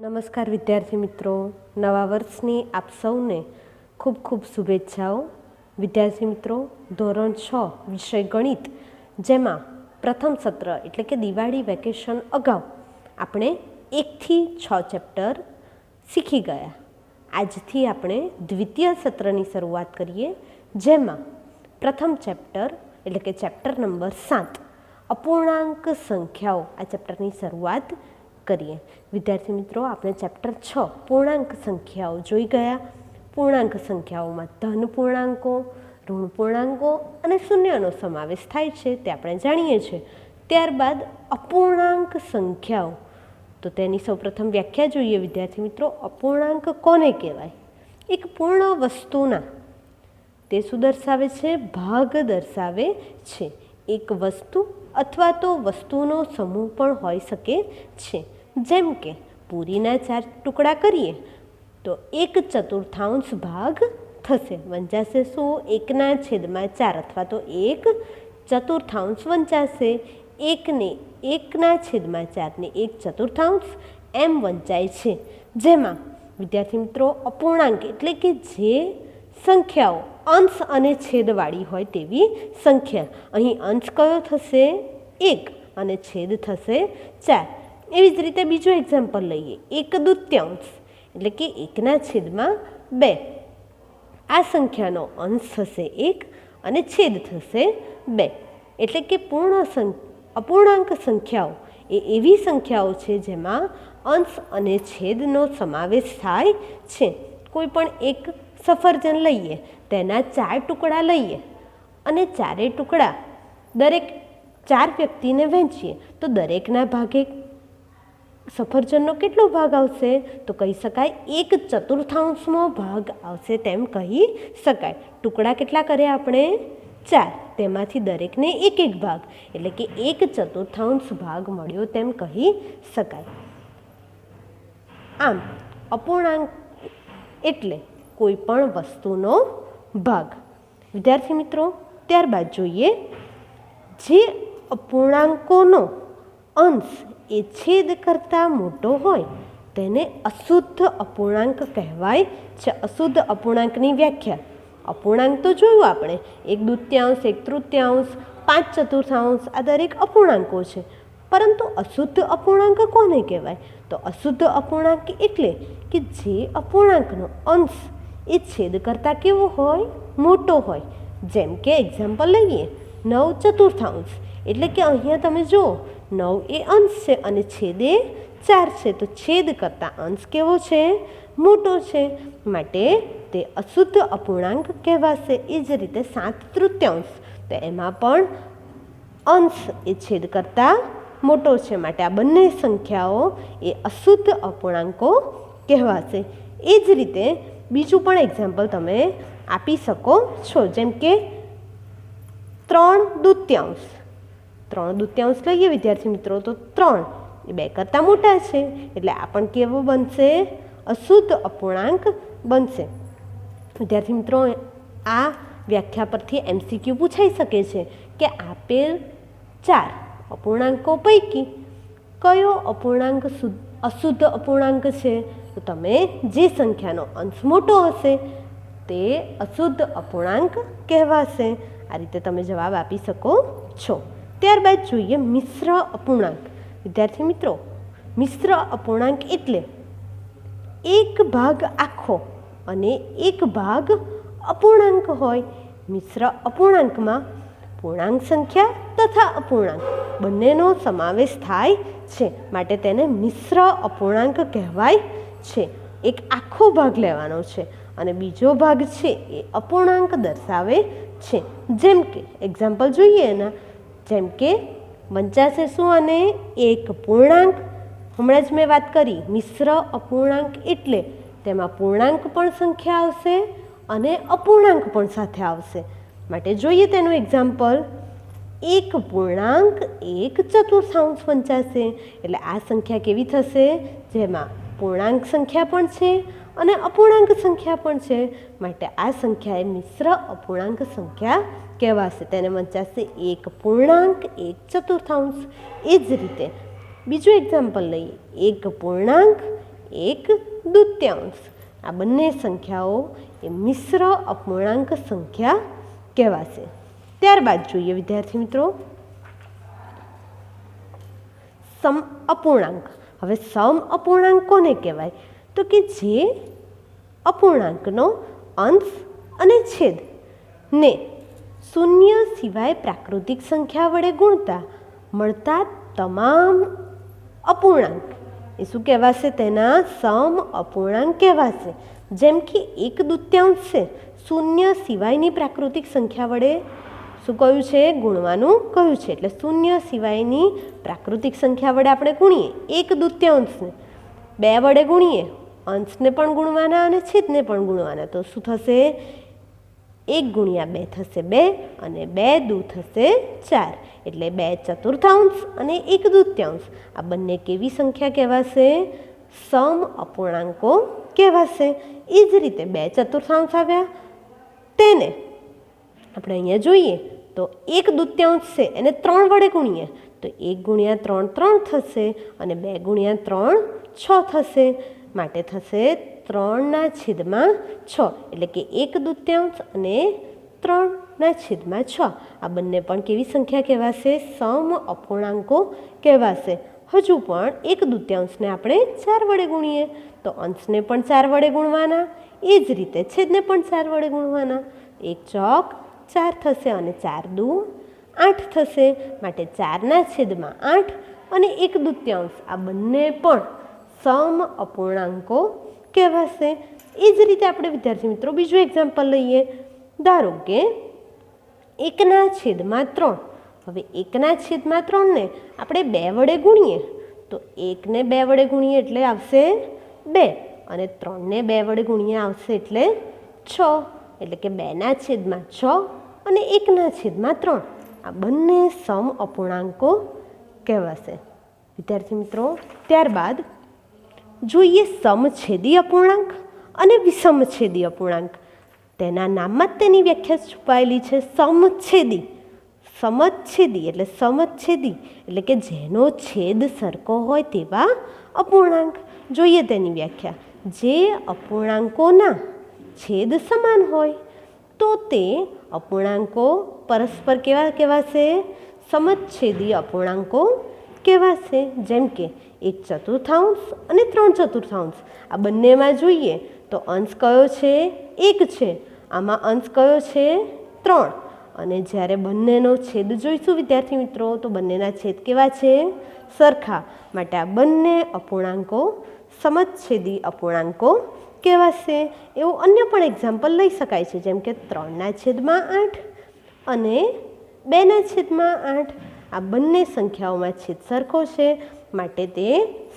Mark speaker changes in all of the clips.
Speaker 1: નમસ્કાર વિદ્યાર્થી મિત્રો. નવા વર્ષની આપ સૌને ખૂબ ખૂબ શુભેચ્છાઓ. વિદ્યાર્થી મિત્રો, ધોરણ છ વિષય ગણિત, જેમાં પ્રથમ સત્ર એટલે કે દિવાળી વેકેશન અગાઉ આપણે એકથી છ ચેપ્ટર શીખી ગયા. આજથી આપણે દ્વિતીય સત્રની શરૂઆત કરીએ, જેમાં પ્રથમ ચેપ્ટર એટલે કે ચેપ્ટર નંબર સાત, અપૂર્ણાંક સંખ્યાઓ આ ચેપ્ટરની શરૂઆત કરીએ. વિદ્યાર્થી મિત્રો, આપણે ચેપ્ટર છ, પૂર્ણાંક સંખ્યાઓ જોઈ ગયા. પૂર્ણાંક સંખ્યાઓમાં ધન પૂર્ણાંકો, ઋણ પૂર્ણાંકો અને શૂન્યનો સમાવેશ થાય છે, તે આપણે જાણીએ છીએ. ત્યારબાદ અપૂર્ણાંક સંખ્યાઓ. તો તેની સૌપ્રથમ વ્યાખ્યા જોઈએ વિદ્યાર્થી મિત્રો, અપૂર્ણાંક કોને કહેવાય? એક પૂર્ણ વસ્તુના. તે શું દર્શાવે છે? ભાગ દર્શાવે છે. એક વસ્તુ અથવા તો વસ્તુનો સમૂહ પણ હોઈ શકે છે. જેમ કે પૂરીના ચાર ટુકડા કરીએ, તો એક ચતુર્થાંશ ભાગ થશે. વંચાશે શું એકના છેદમાં ચાર અથવા તો એક. ચતુર્થાંશ વંચાશે એકને એકના છેદમાં ચારને એક ચતુર્થાંશ. એમ વંચાય છે. જેમાં, વિદ્યાર્થી મિત્રો, અપૂર્ણાંક એટલે કે જે સંખ્યાઓ, અંશ અને છેદવાળી હોય તેવી સંખ્યા. અહીં અંશ કયો થશે? એક. અને છેદ થશે ચાર. એવી જ રીતે બીજું એક્ઝામ્પલ લઈએ. એક દૂત્યાંશ, એટલે કે એકના છેદમાં બે. આ સંખ્યાનો અંશ થશે એક અને છેદ થશે બે. એટલે કે પૂર્ણ સંખ, અપૂર્ણાંક સંખ્યાઓ એ એવી સંખ્યાઓ છે જેમાં અંશ અને છેદનો સમાવેશ થાય છે. કોઈ પણ એક સફરજન લઈએ, તેના ચાર ટુકડા લઈએ અને ચારેય ટુકડા દરેક ચાર વ્યક્તિને વહેંચીએ, તો દરેકના ભાગે સફરજનનો કેટલો ભાગ આવશે? તો કહી શકાય એક ચતુર્થાંશનો ભાગ આવશે તેમ કહી શકાય. ટુકડા કેટલા કર્યા આપણે? ચાર. તેમાંથી દરેકને એક એક ભાગ. એટલે કે એક ચતુર્થાંશ ભાગ મળ્યો તેમ કહી શકાય. આમ, અપૂર્ણાંક એટલે કોઈ પણ વસ્તુનો ભાગ. વિદ્યાર્થી મિત્રો, ત્યારબાદ જોઈએ. જે અપૂર્ણાંકોનો અંશ એ છેદ કરતાં મોટો હોય, તેને અશુદ્ધ અપૂર્ણાંક કહેવાય છે. અશુદ્ધ અપૂર્ણાંકની વ્યાખ્યા. અપૂર્ણાંક તો જોયું આપણે. એક દૂત્યાંશ, એક તૃત્યાંશ, પાંચ ચતુર્થાંશ આ દરેક અપૂર્ણાંકો છે. પરંતુ અશુદ્ધ અપૂર્ણાંક કોને કહેવાય? તો અશુદ્ધ અપૂર્ણાંક એટલે કે જે અપૂર્ણાંકનો અંશ એ છેદ કરતાં કેવો હોય? મોટો હોય. જેમ કે એક્ઝામ્પલ લઈએ, નવ ચતુર્થાંશ. એટલે કે અહીંયા તમે જુઓ નવ એ અંશ છે અને છેદ ચાર છે. તો છેદ કરતાં અંશ કેવો છે? મોટો છે. માટે તે અશુદ્ધ અપૂર્ણાંક કહેવાશે. એ જ રીતે સાત તૃતીયાંશ. તો એમાં પણ અંશ એ છેદ કરતાં મોટો છે. માટે આ બંને સંખ્યાઓ એ અશુદ્ધ અપૂર્ણાંકો કહેવાશે. એ જ રીતે બીજું પણ એક્ઝામ્પલ તમે આપી શકો છો. જેમ કે ત્રણ દૂત્યાંશ. ત્રણ દૂત્યાંશ લઈએ વિદ્યાર્થી મિત્રો, તો ત્રણ. એ બે કરતાં મોટા છે. એટલે આ પણ કેવો બનશે? અશુદ્ધ અપૂર્ણાંક બનશે. વિદ્યાર્થી મિત્રો, આ વ્યાખ્યા પરથી એમસીક્યુ પૂછાઈ શકે છે કે આપેલ ચાર અપૂર્ણાંકો પૈકી કયો અપૂર્ણાંક અશુદ્ધ અપૂર્ણાંક છે? તો તમે જે સંખ્યાનો અંશ મોટો હશે, તે અશુદ્ધ અપૂર્ણાંક કહેવાશે. આ રીતે તમે જવાબ આપી શકો છો. ત્યારબાદ જોઈએ મિશ્ર અપૂર્ણાંક. વિદ્યાર્થી મિત્રો, મિશ્ર અપૂર્ણાંક એટલે એક ભાગ આખો અને એક ભાગ અપૂર્ણાંક હોય. મિશ્ર અપૂર્ણાંકમાં પૂર્ણાંક સંખ્યા તથા અપૂર્ણાંક બંનેનો સમાવેશ થાય છે. માટે તેને મિશ્ર અપૂર્ણાંક કહેવાય છે. એક આખો ભાગ લેવાનો છે અને બીજો ભાગ છે એ અપૂર્ણાંક દર્શાવે છે. જેમ કે એક્ઝામ્પલ જોઈએ એના. જેમ કે વંચાશે શું અને એક પૂર્ણાંક. હમણાં જ મેં વાત કરી, મિશ્ર, અપૂર્ણાંક એટલે તેમાં પૂર્ણાંક પણ સંખ્યા આવશે અને અપૂર્ણાંક પણ સાથે આવશે. માટે જોઈએ તેનું એક્ઝામ્પલ એક પૂર્ણાંક એક ચતુર્થાંશ વંચાશે એટલે આ સંખ્યા કેવી થશે? જેમાં પૂર્ણાંક સંખ્યા પણ છે અને અપૂર્ણાંક સંખ્યા પણ છે. માટે આ સંખ્યા એ મિશ્ર અપૂર્ણાંક સંખ્યા કહેવાશે. તેને વંચાશે એક પૂર્ણાંક, એક ચતુર્થાંશ. એ જ રીતે બીજું એક્ઝામ્પલ લઈએ. એક પૂર્ણાંક, એક દૂત્યાંશ. આ બંને સંખ્યાઓ એ મિશ્ર અપૂર્ણાંક સંખ્યા કહેવાશે. ત્યારબાદ જોઈએ વિદ્યાર્થી મિત્રો. સમ અપૂર્ણાંક. હવે સમ અપૂર્ણાંક કોને કહેવાય? તો કે જે અપૂર્ણાંકનો અંશ અને છેદ ને શૂન્ય સિવાય પ્રાકૃતિક સંખ્યા વડે ગુણતા મળતા તમામ અપૂર્ણાંક. એ શું કહેવાશે? તેના સમ અપૂર્ણાંક કહેવાશે. જેમ કે એક દૂત્યાંશ છે, શૂન્ય સિવાયની પ્રાકૃતિક સંખ્યા વડે શું કહ્યું છે? ગુણવાનું કહ્યું છે? એટલે શૂન્ય સિવાયની પ્રાકૃતિક સંખ્યા વડે આપણે ગુણીએ. એક દૂત્યાંશને બે વડે ગુણીએ. અંશને પણ ગુણવાના અને છેદને પણ ગુણવાના. તો શું થશે? એક ગુણ્યા બે થશે બે અને બે દુ થશે ચાર. એટલે બે ચતુર્થાંશ અને એક દૂત્યાંશ. આ બંને કેવી સંખ્યા કહેવાશે? સમ અપૂર્ણાંકો કહેવાશે. એ જ રીતે બે ચતુર્થાંશ આવ્યા. તેને આપણે અહીંયા જોઈએ તો એક દૂત્યાંશ છે, એને ત્રણ વડે ગુણીએ. તો એક ગુણ્યા ત્રણ ત્રણ થશે અને બે ગુણ્યા ત્રણ છ થશે. માટે થશે ત્રણના છેદમાં છ. એટલે કે એક દૂત્યાંશ અને ત્રણના છેદમાં છ. આ બંને પણ કેવી સંખ્યા કહેવાશે? સમ અપૂર્ણાંકો કહેવાશે. હજુ પણ એક દૂત્યાંશને આપણે ચાર વડે ગુણીએ. તો અંશને પણ ચાર વડે ગુણવાના. એ જ રીતે છેદને પણ ચાર વડે ગુણવાના. એક ચોક, ચાર થશે અને ચાર દુ, આઠ થશે. માટે ચારના છેદમાં આઠ અને એક દૂત્યાંશ. આ બંને પણ સમ અપૂર્ણાંકો કહેવાશે. એ જ રીતે આપણે વિદ્યાર્થી મિત્રો બીજું એક્ઝામ્પલ લઈએ. ધારો કે એકના છેદમાં ત્રણ. હવે એકના છેદમાં ત્રણને આપણે બે વડે ગુણીએ. તો એકને બે વડે ગુણીએ એટલે આવશે બે. અને ત્રણને બે વડે ગુણીએ આવશે એટલે છ. એટલે કે બેના છેદમાં છ અને એકના છેદમાં ત્રણ. આ બંને સમ અપૂર્ણાંકો કહેવાશે. વિદ્યાર્થી મિત્રો, ત્યારબાદ જોઈએ સમછેદી અપૂર્ણાંક અને વિષમછેદી અપૂર્ણાંક. તેના નામમાં તેની વ્યાખ્યા છુપાયેલી છે સમછેદી સમછેદી એટલે સમછેદી એટલે કે જેનો છેદ સરખો હોય તેવા અપૂર્ણાંક. જોઈએ તેની વ્યાખ્યા. જે અપૂર્ણાંકોના છેદ સમાન હોય, તો તે અપૂર્ણાંકો પરસ્પર કેવા કહેવાશે? સમછેદી અપૂર્ણાંકો કહેવાશે. જેમ કે એક ચતુર્થાંશ અને ત્રણ ચતુર્થાંશ. આ બંનેમાં જોઈએ તો અંશ કયો છે? એક છે. આમાં અંશ કયો છે? ત્રણ. અને જ્યારે બંનેનો છેદ જોઈશું, વિદ્યાર્થી મિત્રો, તો બંનેના છેદ કેવા છે? સરખા. માટે આ બંને અપૂર્ણાંકો સમચ્છેદી અપૂર્ણાંકો કહેવાશે. એવું અન્ય પણ એક્ઝામ્પલ લઈ શકાય છે, જેમ કે ત્રણના છેદમાં આઠ અને બેના છેદમાં આઠ. આ બંને સંખ્યાઓમાં છેદ સરખો છે. માટે તે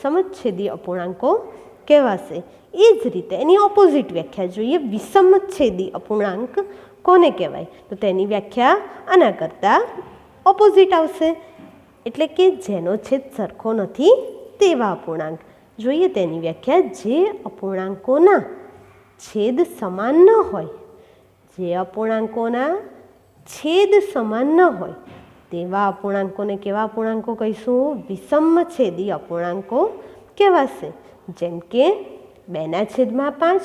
Speaker 1: સમચ્છેદી અપૂર્ણાંકો કહેવાશે. એ જ રીતે એની ઓપોઝિટ વ્યાખ્યા જોઈએ. વિષમચ્છેદી અપૂર્ણાંક કોને કહેવાય? તો તેની વ્યાખ્યા આના કરતાં ઓપોઝિટ આવશે. એટલે કે જેનો છેદ સરખો નથી તેવા અપૂર્ણાંક. જોઈએ તેની વ્યાખ્યા. જે અપૂર્ણાંકોના છેદ સમાન ન હોય, જે અપૂર્ણાંકોના છેદ સમાન ન હોય તેવા અપૂર્ણાંકોને કેવા અપૂર્ણાંકો કહીશું? વિષમછેદી અપૂર્ણાંકો કહેવાશે. જેમ કે બેના છેદમાં પાંચ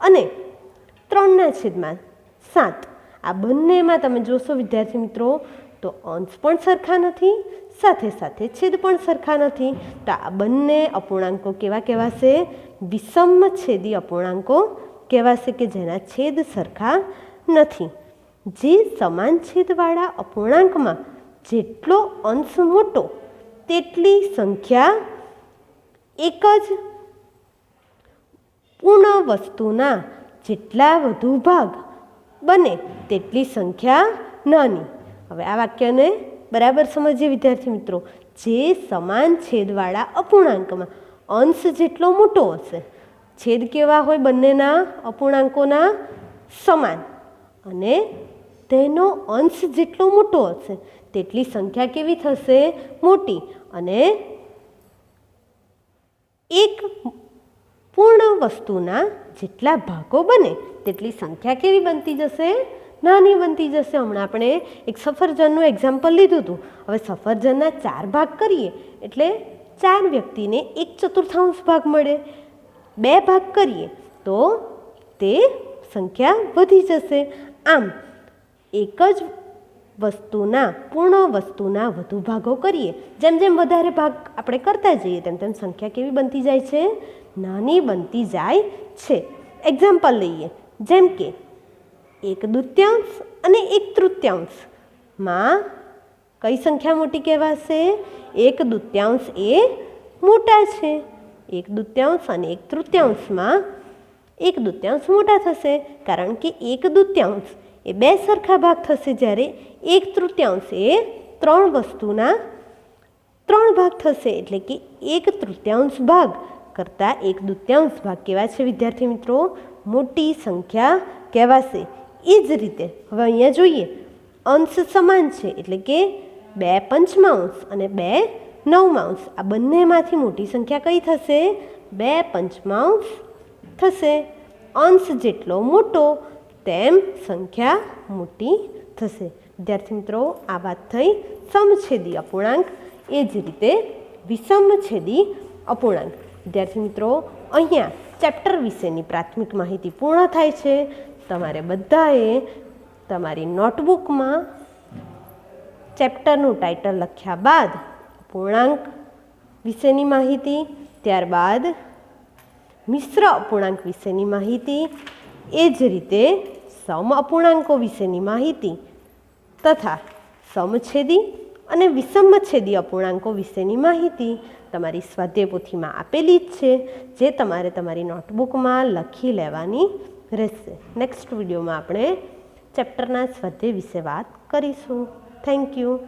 Speaker 1: અને ત્રણના છેદમાં સાત. આ બંનેમાં તમે જોશો, વિદ્યાર્થી મિત્રો, તો અંશ પણ સરખા નથી, સાથે સાથે છેદ પણ સરખા નથી. તો આ બંને અપૂર્ણાંકો કેવા કહેવાશે? વિષમછેદી અપૂર્ણાંકો કહેવાશે કે જેના છેદ સરખા નથી. જે સમાન છેદવાળા અપૂર્ણાંકમાં જેટલો અંશ મોટો, તેટલી સંખ્યા એક જ. પૂર્ણ વસ્તુના જેટલા વધુ ભાગ બને, તેટલી સંખ્યા નાની. હવે આ વાક્યને બરાબર સમજીએ, વિદ્યાર્થી મિત્રો. જે સમાન છેદવાળા અપૂર્ણાંકમાં અંશ જેટલો મોટો હશે, છેદ કેવા હોય બંનેના અપૂર્ણાંકોના? સમાન. અને તેનો અંશ જેટલો મોટો હશે તેટલી સંખ્યા કેવી થશે? મોટી. અને એક પૂર્ણ વસ્તુના જેટલા ભાગો બને, તેટલી સંખ્યા કેવી બનતી જશે? નાની બનતી જશે. હમણાં આપણે એક સફરજનનું એક્ઝામ્પલ લીધું હતું. હવે સફરજનના ચાર ભાગ કરીએ. એટલે ચાર વ્યક્તિને એક ચતુર્થાંશ ભાગ મળે. બે ભાગ કરીએ તો તે સંખ્યા વધી જશે. આમ, એક જ વસ્તુના, પૂર્ણ વસ્તુના વધુ ભાગો કરીએ. જેમ જેમ વધારે ભાગ આપણે કરતા જઈએ, તેમ તેમ સંખ્યા કેવી બનતી જાય છે? નાની બનતી જાય છે. એક્ઝામ્પલ લઈએ. જેમ કે, એક દૂત્યાંશ અને એક તૃતીયાંશમાં કઈ સંખ્યા મોટી કહેવાશે? એક દૂત્યાંશ એ મોટા છે. એક દૃત્યાંશ અને એક તૃતીયાંશમાં એક દૃત્યાંશ મોટા થશે. કારણ કે એક દૂત્યાંશ એ બે સરખા ભાગ થશે જ્યારે એક તૃતીયાંશ એ ત્રણ વસ્તુના ત્રણ ભાગ થશે એટલે કે એક તૃતીયાંશ ભાગ કરતાં એક દૃત્યાંશ ભાગ કેવા છે વિદ્યાર્થી મિત્રો? મોટી સંખ્યા કહેવાશે. એ જ રીતે હવે અહીંયા જોઈએ. અંશ સમાન છે એટલે કે બે પંચમાંશ અને બે નવમાંશ. આ બંનેમાંથી મોટી સંખ્યા કઈ થશે? બે પંચમાંશ થશે. અંશ જેટલો મોટો તેમ સંખ્યા મોટી થશે. વિદ્યાર્થી મિત્રો, આ વાત થઈ સમછેદી અપૂર્ણાંક. એ જ રીતે વિષમછેદી અપૂર્ણાંક. વિદ્યાર્થી મિત્રો, અહીંયા ચેપ્ટર વિશેની પ્રાથમિક માહિતી પૂર્ણ થાય છે. તમારે બધાએ તમારી નોટબુકમાં ચેપ્ટરનું ટાઇટલ લખ્યા બાદ અપૂર્ણાંક વિશેની માહિતી, ત્યારબાદ મિશ્ર અપૂર્ણાંક વિશેની માહિતી એ જ રીતે સમ અપૂર્ણાંકો વિશેની માહિતી તથા સમછેદી અને વિષમછેદી અપૂર્ણાંકો વિશેની માહિતી તમારી સ્વાધ્યાય પોથીમાં આપેલી જ છે, જે તમારે તમારી નોટબુકમાં લખી લેવાની રહેશે. નેક્સ્ટ વિડીયોમાં આપણે ચેપ્ટરના સ્વાધ્યાય વિશે વાત કરીશું. Thank you